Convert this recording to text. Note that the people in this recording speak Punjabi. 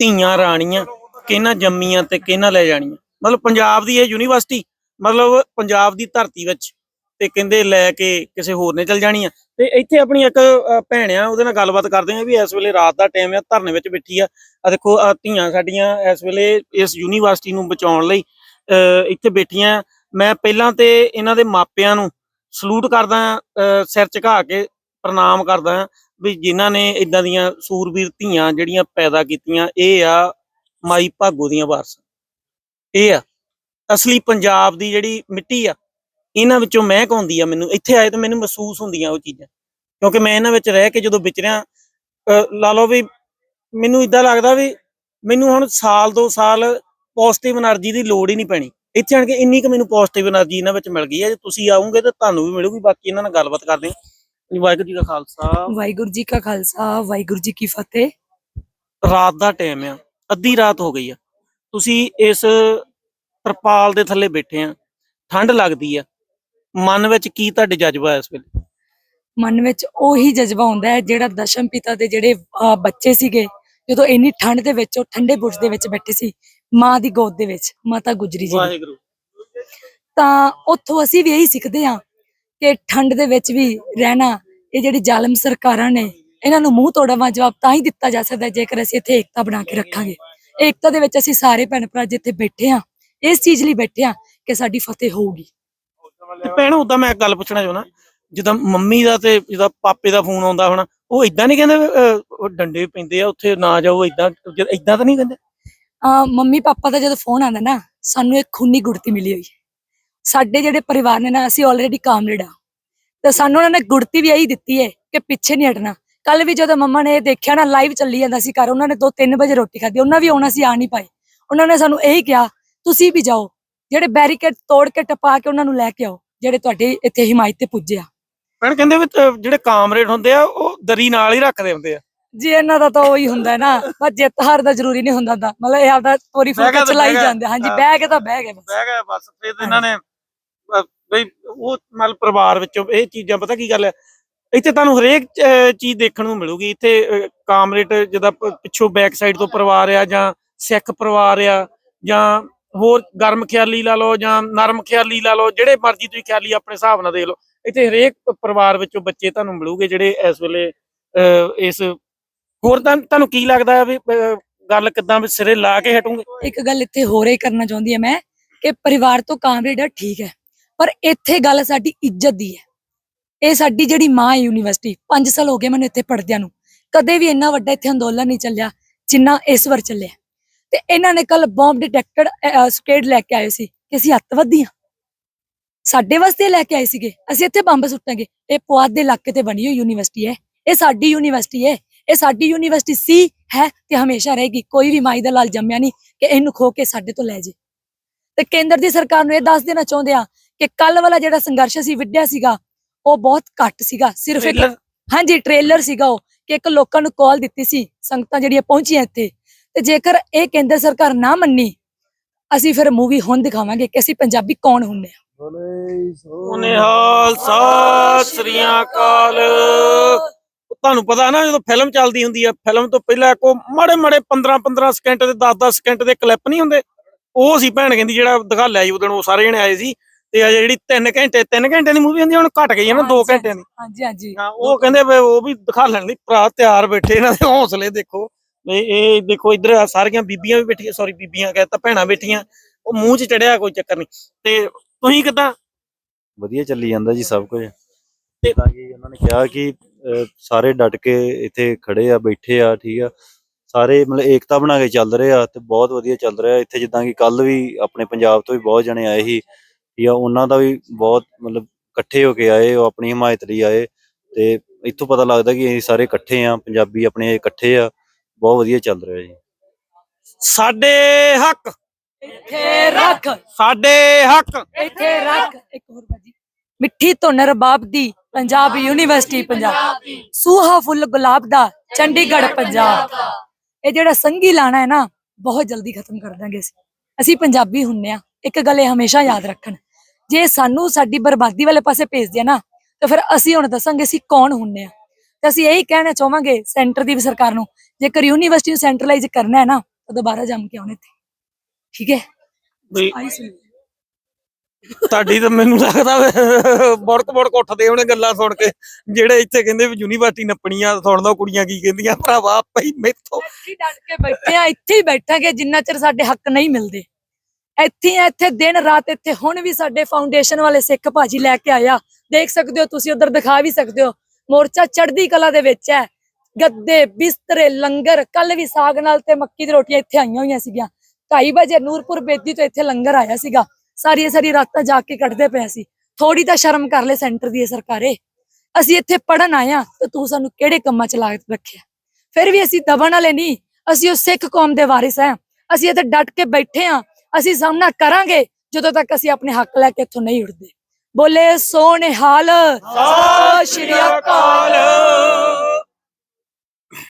ਧੀਆਂ ਰਾਣੀਆਂ ਕਿਹਨਾਂ ਜੰਮੀਆਂ ਤੇ ਕਿਹਨਾਂ ਲੈ ਜਾਣੀਆਂ। ਮਤਲਬ ਪੰਜਾਬ ਦੀ ਇਹ ਯੂਨੀਵਰਸਿਟੀ ਮਤਲਬ ਪੰਜਾਬ ਦੀ ਧਰਤੀ ਵਿੱਚ ਤੇ ਕਹਿੰਦੇ ਲੈ ਕੇ ਕਿਸੇ ਹੋਰ ਨੇ ਚਲ ਜਾਣੀ ਆ। ਤੇ ਇੱਥੇ ਆਪਣੀ ਇੱਕ ਭੈਣ ਆ ਉਹਦੇ ਨਾਲ ਗੱਲਬਾਤ ਕਰਦੇ ਆ ਵੀ ਇਸ ਵੇਲੇ ਰਾਤ ਦਾ ਟਾਈਮ ਆ ਧਰਨੇ ਵਿੱਚ ਬੈਠੀ ਆ। ਆ ਦੇਖੋ ਧੀਆਂ ਸਾਡੀਆਂ ਇਸ ਵੇਲੇ ਇਸ ਯੂਨੀਵਰਸਿਟੀ ਨੂੰ ਬਚਾਉਣ ਲਈ ਅ, ਇੱਥੇ ਬੈਠੀਆਂ। ਮੈਂ ਪਹਿਲਾਂ ਤੇ ਇਹਨਾਂ ਦੇ ਮਾਪਿਆਂ ਨੂੰ ਸਲੂਟ ਕਰਦਾ ਅ, ਸਿਰ ਝੁਕਾ ਕੇ ਪ੍ਰਣਾਮ ਕਰਦਾ। ਵੀ ਜਿਨ੍ਹਾਂ ਨੇ ਇਦਾਂ ਦੀਆਂ ਸੂਰਬੀਰ ਧੀਆਂ ਜਿਹੜੀਆਂ ਪੈਦਾ ਕੀਤੀਆਂ, ਇਹ ਆ ਮਾਈ ਭਾਗੋ ਦੀਆਂ ਵਾਰਸ। ਇਹ ਆ, ਅਸਲੀ ਪੰਜਾਬ ਦੀ ਜਿਹੜੀ ਮਿੱਟੀ ਆ, ਇਹਨਾਂ ਵਿੱਚੋਂ ਮਹਿਕ ਆਉਂਦੀ ਆ ਮੈਨੂੰ? ਇੱਥੇ ਆਏ ਤਾਂ ਮੈਨੂੰ ਮਹਿਸੂਸ ਹੁੰਦੀਆਂ ਉਹ ਚੀਜ਼ਾਂ। ਕਿਉਂਕਿ ਮੈਂ ਇਹਨਾਂ ਵਿੱਚ ਰਹਿ ਕੇ ਜਦੋਂ ਵਿਚਰਿਆ ਲਾ ਲਓ ਵੀ ਮੈਨੂੰ ਇਦਾਂ ਲੱਗਦਾ ਵੀ ਮੈਨੂੰ ਹੁਣ ਸਾਲ, ਦੋ ਸਾਲ ਪੋਜ਼ਿਟਿਵ એનર્ਜੀ ਦੀ ਲੋੜ ਹੀ ਨਹੀਂ ਪੈਣੀ। ਇੱਥੇ ਆਣ ਕੇ ਇੰਨੀ ਕੁ ਮੈਨੂੰ ਪੋਜ਼ਿਟਿਵ એનર્ਜੀ ਇਹਨਾਂ ਵਿੱਚ ਮਿਲ ਗਈ ਹੈ, ਜੇ ਤੁਸੀਂ ਆਉਂਗੇ ਤਾਂ ਤੁਹਾਨੂੰ ਵੀ ਮਿਲੂਗੀ, ਬਾਕੀ ਇਹਨਾਂ ਨਾਲ ਗੱਲਬਾਤ ਕਰਦੇ ਹਾਂ। ਵਾਹਿਗੁਰੂ ਜੀ ਕਾ ਖਾਲਸਾ। ਵਾਹਿਗੁਰੂ ਜੀ ਕਾ ਖਾਲਸਾ ਵਾਹਿਗੁਰੂ ਜੀ ਕੀ ਫਤਿਹ। ਰਾਤ ਦਾ ਟਾਈਮ ਆ ਅੱਧੀ ਰਾਤ ਹੋ ਗਈ ਆ। ਤੁਸੀਂ ਇਸ ਤਰਪਾਲ ਦੇ ਥੱਲੇ ਬੈਠੇ ਆ ਠੰਡ ਲੱਗਦੀ ਆ। ਮਨ ਵਿੱਚ ਕੀ ਤੁਹਾਡੇ ਜਜ਼ਬਾ ਹੈ ਇਸ ਵੇਲੇ? ਮਨ ਵਿੱਚ ਉਹੀ ਜਜ਼ਬਾ ਹੁੰਦਾ ਹੈ ਜਿਹੜਾ ਦਸ਼ਮ ਪਿਤਾ ਦੇ ਜਿਹੜੇ ਅਹ, ਬੱਚੇ ਸੀਗੇ ਜਦੋਂ ਇੰਨੀ ਠੰਡ ਦੇ ਵਿੱਚ ਉਹ ਠੰਡੇ ਬੁਰਜ ਦੇ ਵਿੱਚ ਬੈਠੇ ਸੀ ਮਾਂ ਦੀ ਗੋਦ ਦੇ ਵਿੱਚ ਮਾਤਾ ਗੁਜਰੀ ਜੀ ਦੀ। ਵਾਹਿਗੁਰੂ। ਤਾਂ ਉੱਥੋਂ ਅਸੀਂ ਵੀ ਇਹੀ ਸਿੱਖਦੇ ਹਾਂ ਕਿ ਠੰਡ ਦੇ ਵਿੱਚ ਵੀ ਰਹਿਣਾ ਇਹ ਜਿਹੜੀ ਜ਼ਾਲਮ ਸਰਕਾਰਾਂ ਨੇ ਇਹਨਾਂ ਨੂੰ ਮੂੰਹ ਤੋੜਵਾ ਜਵਾਬ ਤਾਂ ਹੀ ਦਿੱਤਾ ਜਾ ਸਕਦਾ ਜੇਕਰ ਅਸੀਂ ਇੱਥੇ ਏਕਤਾ ਬਣਾ ਕੇ ਰੱਖਾਂਗੇ। ਏਕਤਾ ਦੇ ਵਿੱਚ ਅਸੀਂ ਸਾਰੇ ਭੈਣ ਭਰਾ ਜਿੱਥੇ ਬੈਠੇ ਹਾਂ ਇਸ ਚੀਜ਼ ਲਈ ਬੈਠੇ ਹਾਂ ਕਿ ਸਾਡੀ ਫਤਿਹ ਹੋਊਗੀ। ਤੇ ਭੈਣ ਉਦਾਂ ਮੈਂ ਗੱਲ ਪੁੱਛਣਾ ਚਾਹੁੰਦਾ ਜਿੱਦਾਂ ਮੰਮੀ ਦਾ ਤੇ ਜਿੱਦਾਂ ਪਾਪੇ ਦਾ ਫੋਨ ਆਉਂਦਾ ਹੋਣਾ ਉਹ ਇਦਾਂ ਨਹੀਂ ਕਹਿੰਦੇ ਡੰਡੇ ਪੈਂਦੇ ਆ ਉੱਥੇ ਨਾ ਜਾਓ ਇਦਾਂ ਇਦਾਂ ਤਾਂ ਨਹੀਂ ਕਹਿੰਦੇ? ਅਹ ਮੰਮੀ ਪਾਪਾ ਦਾ ਜਦੋਂ ਫੋਨ ਆਉਂਦਾ ਨਾ ਸਾਨੂੰ ਇੱਕ ਖੂਨੀ ਗੁੜਤੀ ਮਿਲੀ ਹੋਈ। ਸਾਡੇ ਜਿਹੜੇ ਪਰਿਵਾਰ ਨੇ ਨਾ ਅਸੀਂ ਆਲਰੇਡੀ ਕਾਮਰੇਡ ਆ। ਤੇ ਸਾਨੂੰ ਉਹਨਾਂ ਨੇ ਗੁੜਤੀ ਵੀ ਇਹੀ ਦਿੱਤੀ ਹੈ ਕਿ ਪਿੱਛੇ ਨਹੀਂ ਹਟਣਾ। ਕੱਲ ਵੀ ਜਦੋਂ ਮੰਮਾ ਨੇ ਇਹ ਦੇਖਿਆ ਨਾ ਲਾਈਵ ਚੱਲੀ ਜਾਂਦਾ ਸੀ ਘਰ ਉਹਨਾਂ ਨੇ 2-3 ਵਜੇ ਰੋਟੀ ਖਾਧੀ ਉਹਨਾਂ ਵੀ ਆਉਣਾ ਸੀ ਆ ਨਹੀਂ ਪਾਏ। ਉਹਨਾਂ ਨੇ ਸਾਨੂੰ ਇਹੀ ਕਿਹਾ ਤੁਸੀਂ ਵੀ ਜਾਓ ਜਿਹੜੇ ਬੈਰੀਕੇਡ ਤੋੜ ਕੇ ਟਪਾ ਕੇ ਉਹਨਾਂ ਨੂੰ ਲੈ ਕੇ ਆਓ ਜਿਹੜੇ ਤੁਹਾਡੇ ਇੱਥੇ ਹਿਮਾਇਤ ਤੇ ਪੁੱਜੇ ਆ। ਭੈਣ ਕਹਿੰਦੇ ਵੀ ਜਿਹੜੇ ਕਾਮਰੇਡ ਹੁੰਦੇ ਆ ਉਹ ਦਰੀ ਨਾਲ ਹੀ ਰੱਖਦੇ ਹੁੰਦੇ ਆ। ਜੀ ਇਹਨਾਂ ਦਾ ਤਾਂ ਉਹੀ ਹੁੰਦਾ ਹੈ ਨਾ ਪਰ ਜਿੱਤ ਹਾਰ ਦਾ ਜ਼ਰੂਰੀ ਨਹੀਂ ਹੁੰਦਾ ਦਾ ਮਤਲਬ ਇਹ ਆਪਦਾ ਤੋਰੀ ਬਹਿ ਗਿਆ ਫੁਲਕਾ ਤਾਂ ਚਲਾਈ ਬਹਿ ਗਿਆ। ਜਾਂਦੇ ਹਾਂਜੀ ਹਾਂ। ਬਹਿ ਕੇ ਤਾਂ ਬਹਿ ਗਏ ਬਸ। ਬਹਿ ਗਏ ਬਸ ਫਿਰ ਇਹਨਾਂ ਨੇ ਅਹ, ਬਈ ਉਹ ਮਤਲਬ ਪਰਿਵਾਰ ਵਿੱਚੋਂ ਇਹ ਚੀਜ਼ਾਂ ਪਤਾ ਕੀ ਗੱਲ ਹੈ? ਇੱਥੇ ਤੁਹਾਨੂੰ ਹਰੇਕ ਚੀਜ਼ ਦੇਖਣ ਨੂੰ ਮਿਲੂਗੀ। ਇੱਥੇ ਕਾਮਰੇਟ ਜਿਹਦਾ ਪਿੱਛੋਂ ਬੈਕ ਸਾਈਡ ਤੋਂ ਪਰਿਵਾਰ ਆ ਜਾਂ ਸਿੱਖ ਪਰਿਵਾਰ ਆ ਜਾਂ ਹੋਰ ਗਰਮ ਖਿਆਲੀ ਲਾ ਲਓ ਜਾਂ ਨਰਮ ਖਿਆਲੀ ਲਾ ਲਓ ਜਿਹੜੇ ਮਰਜ਼ੀ ਤੁਸੀਂ ਖਿਆਲੀ ਆਪਣੇ ਹਿਸਾਬ ਨਾਲ ਦੇਖ ਲਓ। ਇੱਥੇ ਹਰੇਕ ਪਰਿਵਾਰ ਵਿੱਚੋਂ ਬੱਚੇ ਤੁਹਾਨੂੰ ਮਿਲੂਗੇ ਜਿਹੜੇ ਇਸ ਵੇਲੇ ਅਹ, ਇਸ ਹੋਰ ਤੁਹਾਨੂੰ ਕੀ ਲੱਗਦਾ ਵੀ ਗੱਲ ਕਿਦਾਂ ਵੀ ਸਿਰੇ ਲਾ ਕੇ ਹਟੂਗੇ? ਇੱਕ ਗੱਲ ਇੱਥੇ ਹੋਰ ਹੀ ਕਰਨਾ ਚਾਹੁੰਦੀ ਹਾਂ ਮੈਂ ਕਿ ਪਰਿਵਾਰ ਤੋਂ ਕਾਮਰੇਡ ਠੀਕ ਹੈ। ਪਰ ਇੱਥੇ ਗੱਲ ਸਾਡੀ ਇੱਜ਼ਤ ਦੀ ਹੈ। ਇਹ ਸਾਡੀ ਜਿਹੜੀ ਮਾਂ ਹੈ ਯੂਨੀਵਰਸਿਟੀ 5 ਸਾਲ ਹੋ ਗਏ ਮੈਨੂੰ ਇੱਥੇ ਪੜ੍ਹਦਿਆਂ ਨੂੰ। ਕਦੇ ਵੀ ਇੰਨਾ ਵੱਡਾ ਇੱਥੇ ਅੰਦੋਲਨ ਨਹੀਂ ਚੱਲਿਆ ਜਿੰਨਾ ਇਸ ਵਾਰ ਚੱਲਿਆ। ਤੇ ਇਹਨਾਂ ਨੇ ਕੱਲ ਬੰਬ ਡਿਟੈਕਟਡ ਸਕੇਡ ਲੈ ਕੇ ਆਏ ਸੀ ਕਿ ਅਸੀਂ ਅੱਤਵਾਦੀ ਹਾਂ ਸਾਡੇ ਵਾਸਤੇ ਲੈ ਕੇ ਆਏ ਸੀਗੇ। ਅਸੀਂ ਇੱਥੇ ਬੰਬ ਸੁੱਟਾਂਗੇ। ਇਹ ਪੁਆਧ ਦੇ ਇਲਾਕੇ ਤੇ ਬਣੀ ਹੋਈ ਯੂਨੀਵਰਸਿਟੀ ਹੈ। ਇਹ ਸਾਡੀ ਯੂਨੀਵਰਸਿਟੀ ਹੈ। ਇਹ ਸਾਡੀ ਯੂਨੀਵਰਸਿਟੀ ਸੀ, ਹੈ ਤੇ ਹਮੇਸ਼ਾ ਰਹੇਗੀ। ਕੋਈ ਵੀ ਮਾਈ ਦਾ ਲਾਲ ਜੰਮਿਆ ਨਹੀਂ ਕਿ ਇਹਨੂੰ ਖੋ ਕੇ ਸਾਡੇ ਤੋਂ ਲੈ ਜੇ। ਤੇ ਕੇਂਦਰ ਦੀ ਸਰਕਾਰ ਨੂੰ ਇਹ ਦੱਸ ਦੇਣਾ ਚਾਹੁੰਦੇ ਆ ਕਿ ਕੱਲ ਵਾਲਾ ਜਿਹੜਾ ਸੰਘਰਸ਼ ਸੀ ਵਿੱਢਿਆ ਸੀਗਾ ਉਹ ਬਹੁਤ ਘੱਟ ਸੀਗਾ ਸਿਰਫ ਇੱਕ? ਹਾਂਜੀ ਟ੍ਰੇਲਰ ਸੀਗਾ ਉਹ ਕਿ ਇੱਕ ਲੋਕਾਂ ਨੂੰ ਕਾਲ ਦਿੱਤੀ ਸੀ ਸੰਗਤਾਂ ਜਿਹੜੀਆਂ ਪਹੁੰਚੀਆਂ ਇੱਥੇ ਤੇ ਜੇਕਰ ਇਹ ਕੇਂਦਰ ਸਰਕਾਰ ਨਾ ਮੰਨੀ ਅਸੀਂ ਫਿਰ ਮੂਵੀ ਹੁਣ ਦਿਖਾਵਾਂਗੇ ਕਿ ਅਸੀਂ ਪੰਜਾਬੀ ਕੌਣ ਹੁੰਦੇ ਆ ਨਿਹਾਲ ਸਤਿ ਸ੍ਰੀ ਅਕਾਲ ਤੁਹਾਨੂੰ ਪਤਾ ਨਾ ਜਦੋਂ ਫਿਲਮ ਚੱਲਦੀ ਹੁੰਦੀ ਆ ਫਿਲਮ ਤੋਂ ਪਹਿਲਾਂ ਕੋ ਮਾੜੇ ਮਾੜੇ 15 15 ਸਕਿੰਟ ਦੇ 10 10 ਸਕਿੰਟ ਦੇ ਕਲਿੱਪ ਨਹੀਂ ਹੁੰਦੇ ਉਹ ਸੀ ਭੈਣ ਕਹਿੰਦੀ ਜਿਹੜਾ ਦਿਖਾ ਲਿਆ ਜੀ ਉਦੋਂ ਉਹ ਸਾਰੇ ਜਣੇ ਆਏ ਸੀ ਤੇ ਆ ਜਿਹੜੀ 3 ਘੰਟੇ 3 ਘੰਟੇ ਦੀ ਮੂਵੀ ਹੁੰਦੀ ਹੁਣ ਘਟ ਗਈ ਹੈ ਨਾ 2 ਹਾਂਜੀ, ਘੰਟਿਆਂ ਦੀ। ਹਾਂਜੀ ਹਾਂਜੀ। ਹਾਂ ਉਹ ਕਹਿੰਦੇ ਵੀ ਉਹ ਵੀ ਦਿਖਾ ਲੈਣ ਲਈ ਭਰਾ ਤਿਆਰ ਬੈਠੇ ਇਹਨਾਂ ਦੇ ਹੌਸਲੇ ਦੇਖੋ। ਇਹ ਇਹ ਦੇਖੋ ਇੱਧਰ ਸਾਰੀਆਂ ਬੀਬੀਆਂ ਵੀ ਬੈਠੀਆਂ ਸੌਰੀ ਬੀਬੀਆਂ ਕਹਿੰਦਾ ਭੈਣਾਂ ਬੈਠੀਆਂ ਉਹ ਮੂੰਹ 'ਚ ਚੜਿਆ ਕੋਈ ਚੱਕਰ ਨਹੀਂ। ਤੇ ਤੁਸੀਂ ਕਿਦਾਂ? ਵਧੀਆ ਚੱਲੀ ਜਾਂਦਾ ਜੀ ਸਭ ਕੁਝ। ਤੇ- ਤਾਂ ਕਿ ਉਹਨਾਂ ਨੇ ਕਿਹਾ ਕਿ ਸਾਰੇ ਡਟ ਕੇ ਇੱਥੇ ਖੜੇ ਆ ਬੈਠੇ ਆ ਠੀਕ ਆ। ਸਾਰੇ ਮਤਲਬ ਏਕਤਾ ਬਣਾ ਕੇ ਚੱਲ ਰਹੇ ਆ ਤੇ ਬਹੁਤ ਵਧੀਆ ਚੱਲ ਰਿਹਾ। ਇੱਥੇ ਜਿੱਦਾਂ ਕਿ ਕੱਲ ਵੀ ਆਪਣੇ ਪੰਜਾਬ ਤੋਂ ਵੀ ਬਹੁਤ ਜਣੇ ਆਏ ਸੀ। ਆ ਉਹਨਾਂ ਦਾ ਵੀ ਬਹੁਤ ਮਤਲਬ ਇਕੱਠੇ ਹੋ ਕੇ ਆਏ ਉਹ ਆਪਣੀ ਹਮਾਇਤ ਲਈ ਆਏ ਤੇ ਇੱਥੋਂ ਪਤਾ ਲੱਗਦਾ ਕਿ ਅਸੀਂ ਸਾਰੇ ਇਕੱਠੇ ਆ ਪੰਜਾਬੀ ਆਪਣੇ ਇਕੱਠੇ ਆ ਬਹੁਤ ਵਧੀਆ ਚੱਲ ਰਿਹਾ ਜੀ। ਸਾਡੇ ਹੱਕ। ਇੱਥੇ ਰੱਖ। ਸਾਡੇ ਹੱਕ। ਇੱਥੇ ਰੱਖ। ਇੱਕ ਹੋਰ ਬਾਜੀ ਮਿੱਠੀ ਧੁਨ ਰਬਾਬ ਦੀ ਪੰਜਾਬ ਯੂਨੀਵਰਸਿਟੀ ਪੰਜਾਬ। ਸੂਹਾ ਫੁੱਲ ਗੁਲਾਬ ਦਾ ਚੰਡੀਗੜ੍ਹ ਪੰਜਾਬ। ਇਹ ਜਿਹੜਾ ਸੰਗੀ ਲਾਣਾ ਹੈ ਨਾ ਬਹੁਤ ਜਲਦੀ ਖਤਮ ਕਰ ਦਾਂਗੇ ਅਸੀਂ। ਅਸੀਂ ਪੰਜਾਬੀ ਹੁੰਨੇ ਆ। ਇੱਕ ਗੱਲ ਇਹ ਹਮੇਸ਼ਾ ਯਾਦ ਰੱਖਣ। ਜੇ ਸਾਨੂੰ ਸਾਡੀ ਬਰਬਾਦੀ ਵਾਲੇ ਪਾਸੇ ਭੇਜਦੇ ਆ ਨਾ ਤਾਂ ਫਿਰ ਅਸੀਂ ਹੁਣ ਦੱਸਾਂਗੇ ਅਸੀਂ ਕੌਣ ਹੁੰਨੇ ਆ। ਤੇ ਅਸੀਂ ਇਹੀ ਕਹਿਣਾ ਚਾਹਾਂਗੇ ਸੈਂਟਰ ਦੀ ਵੀ ਸਰਕਾਰ ਨੂੰ ਜੇਕਰ ਯੂਨੀਵਰਸਿਟੀ ਨੂੰ ਸੈਂਟਰਲਾਈਜ਼ ਕਰਨਾ ਹੈ ਨਾ ਤਾਂ ਦੁਬਾਰਾ ਜੰਮ ਕੇ ਆਉਣੇ ਇੱਥੇ। ਠੀਕ ਹੈ? ਤੁਹਾਡੀ ਤਾਂ ਮੈਨੂੰ ਲੱਗਦਾ ਬੜਕ ਬੜਕ ਉੱਠਦੇ ਉਹਨੇ ਗੱਲਾਂ ਸੁਣ ਕੇ ਜਿਹੜੇ ਇੱਥੇ ਕਹਿੰਦੇ ਵੀ ਯੂਨੀਵਰਸਿਟੀ ਨੱਪਣੀਆਂ ਸੁਣ ਲਓ ਕੁੜੀਆਂ ਕੀ ਕਹਿੰਦੀਆਂ ਭਰਾਵਾ ਪਈ ਮੈਥੋਂ ਇੱਥੇ ਡਟ ਕੇ ਬੈਠੇ ਆ ਇੱਥੇ ਹੀ ਬੈਠਾਂਗੇ ਜਿੰਨਾ ਚਿਰ ਸਾਡੇ ਹੱਕ ਨਹੀਂ ਮਿਲਦੇ। ਇੱਥੇ ਇੱਥੇ ਦਿਨ ਰਾਤ ਇੱਥੇ ਹੁਣ ਵੀ ਸਾਡੇ ਫਾਊਂਡੇਸ਼ਨ ਵਾਲੇ ਸਿੱਖ ਭਾਜੀ ਲੈ ਕੇ ਆਇਆ। ਦੇਖ ਸਕਦੇ ਹੋ ਤੁਸੀਂ, ਉਧਰ ਦਿਖਾ ਵੀ ਸਕਦੇ ਹੋ। ਮੋਰਚਾ ਚੜ੍ਹਦੀ ਕਲਾ ਦੇ ਵਿੱਚ ਹੈ। ਗੱਦੇ, ਬਿਸਤਰੇ, ਲੰਗਰ ਕੱਲ ਵੀ ਸਾਗ ਨਾਲ ਤੇ ਮੱਕੀ ਦੀ ਰੋਟੀਆਂ ਇੱਥੇ ਆਈਆਂ ਹੋਈਆਂ ਸੀਗੀਆਂ। 2:30 ਵਜੇ ਨੂਰਪੁਰ ਬੇਦੀ ਤੋਂ ਇੱਥੇ ਲੰਗਰ ਆਇਆ ਸੀਗਾ। ਸਾਰੀਆਂ ਸਾਰੀ ਰਾਤਾਂ ਜਾ ਕੇ ਕੱਢਦੇ ਪਏ ਸੀ। ਥੋੜੀ ਤਾਂ ਸ਼ਰਮ ਕਰ ਲੈ ਸੈਂਟਰ ਦੀ ਇਹ ਸਰਕਾਰੇ। ਅਸੀਂ ਇੱਥੇ ਪੜਨ ਆਇਆ ਤੇ ਤੂੰ ਸਾਨੂੰ ਕਿਹੜੇ ਕੰਮਾਂ ਚ ਲਾ ਰੱਖਿਆ? ਫਿਰ ਵੀ ਅਸੀਂ ਦਬਣ ਵਾਲੇ ਨਹੀਂ। ਅਸੀਂ ਉਹ ਸਿੱਖ ਕੌਮ ਦੇ ਵਾਰਿਸ ਆ ਅਸੀਂ ਇੱਥੇ ਡਟ ਕੇ ਬੈਠੇ ਹਾਂ। ਅਸੀਂ ਸਾਹਮਣਾ ਕਰਾਂਗੇ ਜਦੋਂ ਤੱਕ ਅਸੀਂ ਆਪਣੇ ਹੱਕ ਲੈ ਕੇ ਇੱਥੋਂ ਨਹੀਂ ਉੱਠਦੇ ਬੋਲੇ, ਸੋਹਣੇ ਹਾਲ। ਸਤਿ ਸ਼੍ਰੀ ਅਕਾਲ।